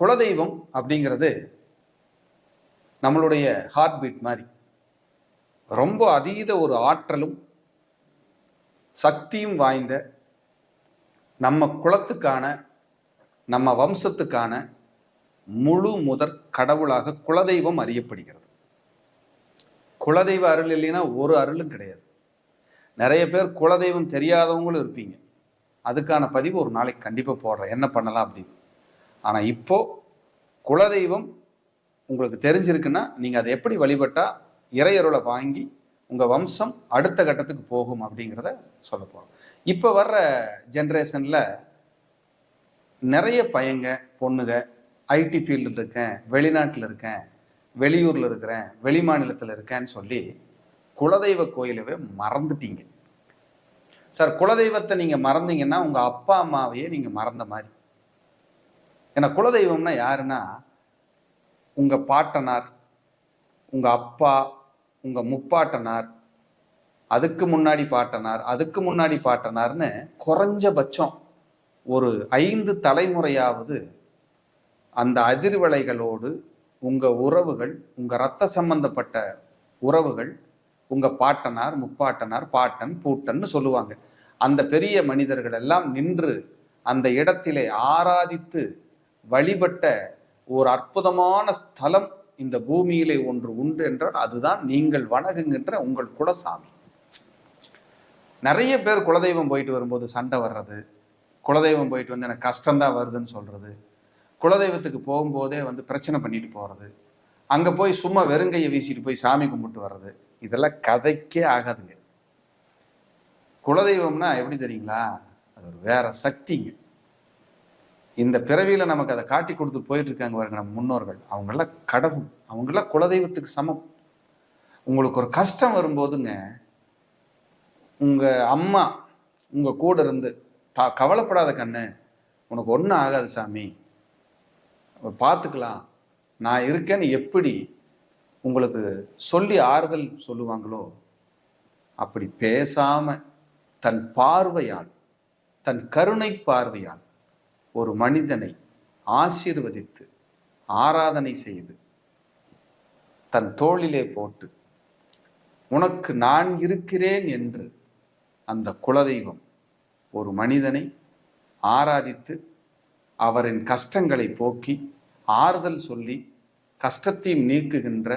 குலதெய்வம் அப்படிங்கிறது நம்மளுடைய ஹார்ட் பீட் மாதிரி. ரொம்ப அதீத ஒரு ஆற்றலும் சக்தியும் வாய்ந்த நம்ம குலத்துக்கான நம்ம வம்சத்துக்கான முழு முதற் கடவுளாக குலதெய்வம் அறியப்படுகிறது. குலதெய்வ அருள் இல்லைன்னா ஒரு அருளும் கிடையாது. நிறைய பேர் குலதெய்வம் தெரியாதவங்களும் இருப்பீங்க. அதுக்கான பதிவு ஒரு நாளைக்கு கண்டிப்பாக போடுறேன். என்ன பண்ணலாம் அப்படின்னு. ஆனால் இப்போது குலதெய்வம் உங்களுக்கு தெரிஞ்சிருக்குன்னா நீங்கள் அதை எப்படி வழிபட்டால் இறையருளை வாங்கி உங்கள் வம்சம் அடுத்த கட்டத்துக்கு போகும் அப்படிங்கிறத சொல்ல போகிறோம் இப்போ வர்ற ஜென்ரேஷனில் நிறைய பையங்க பொண்ணுங்க ஐடி ஃபீல்டில் இருக்கேன் வெளிநாட்டில் இருக்கேன் வெளியூரில் இருக்கிறேன் வெளி மாநிலத்தில் இருக்கேன்னு சொல்லி குலதெய்வ கோயிலவே மறந்துட்டீங்க. சார் குலதெய்வத்தை நீங்கள் மறந்தீங்கன்னா உங்கள் அப்பா அம்மாவையே நீங்கள் மறந்த மாதிரி. ஏன்னா குலதெய்வம்னா யாருன்னா உங்கள் பாட்டனார் உங்கள் அப்பா உங்கள் முப்பாட்டனார் அதுக்கு முன்னாடி பாட்டனார் அதுக்கு முன்னாடி பாட்டனார்னு குறைஞ்சபட்சம் ஒரு ஐந்து தலைமுறையாவது அந்த அதிர்வலைகளோடு உங்கள் உறவுகள் உங்கள் ரத்த சம்பந்தப்பட்ட உறவுகள் உங்கள் பாட்டனார் முப்பாட்டனார் பாட்டன் பூட்டன்னு சொல்லுவாங்க. அந்த பெரிய மனிதர்கள் எல்லாம் நின்று அந்த இடத்திலே ஆராதித்து வழிபட்ட ஒரு அற்புதமான ஸ்தலம் இந்த பூமியிலே ஒன்று உண்டு என்றால் அதுதான் நீங்கள் வணங்குகின்ற உங்கள் குலசாமி. நிறைய பேர் குலதெய்வம் போயிட்டு வரும்போது சண்டை வர்றது குலதெய்வம் போயிட்டு வந்து எனக்கு கஷ்டம்தான் வருதுன்னு சொல்றது குலதெய்வத்துக்கு போகும்போதே வந்து பிரச்சனை பண்ணிட்டு போறது அங்க போய் சும்மா வெறுங்கையை வீசிட்டு போய் சாமி கும்பிட்டு வர்றது இதெல்லாம் கதைக்கே ஆகாதுங்க. குலதெய்வம்னா எப்படி தெரியுங்களா? அது ஒரு வேற சக்திங்க. இந்த பிறவியில நமக்கு அதை காட்டி கொடுத்து போயிட்டு இருக்காங்க பாருங்க நம்ம முன்னோர்கள். அவங்கெல்லாம் கடவுள் அவங்கெல்லாம் குலதெய்வத்துக்கு சமம். உங்களுக்கு ஒரு கஷ்டம் வரும்போதுங்க உங்க அம்மா உங்க கூட இருந்து "தா- கவலைப்படாத கண்ணு உனக்கு ஒன்றும் ஆகாது சாமி. பார்த்துக்கலாம் நான் இருக்கேன்னு எப்படி உங்களுக்கு சொல்லி ஆறுதல் சொல்லுவாங்களோ அப்படி பேசாம தன் பார்வையால் தன் கருணை பார்வையால் ஒரு மனிதனை ஆசீர்வதித்து ஆராதனை செய்து தன் தோளிலே போட்டு உனக்கு நான் இருக்கிறேன் என்று அந்த குலதெய்வம் ஒரு மனிதனை ஆராதித்து அவரின் கஷ்டங்களை போக்கி ஆறுதல் சொல்லி கஷ்டத்தையும் நீக்குகின்ற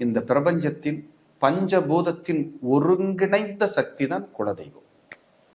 இந்த பிரபஞ்சத்தின் பஞ்சபூதத்தின் ஒருங்கிணைந்த சக்தி தான் குலதெய்வம்.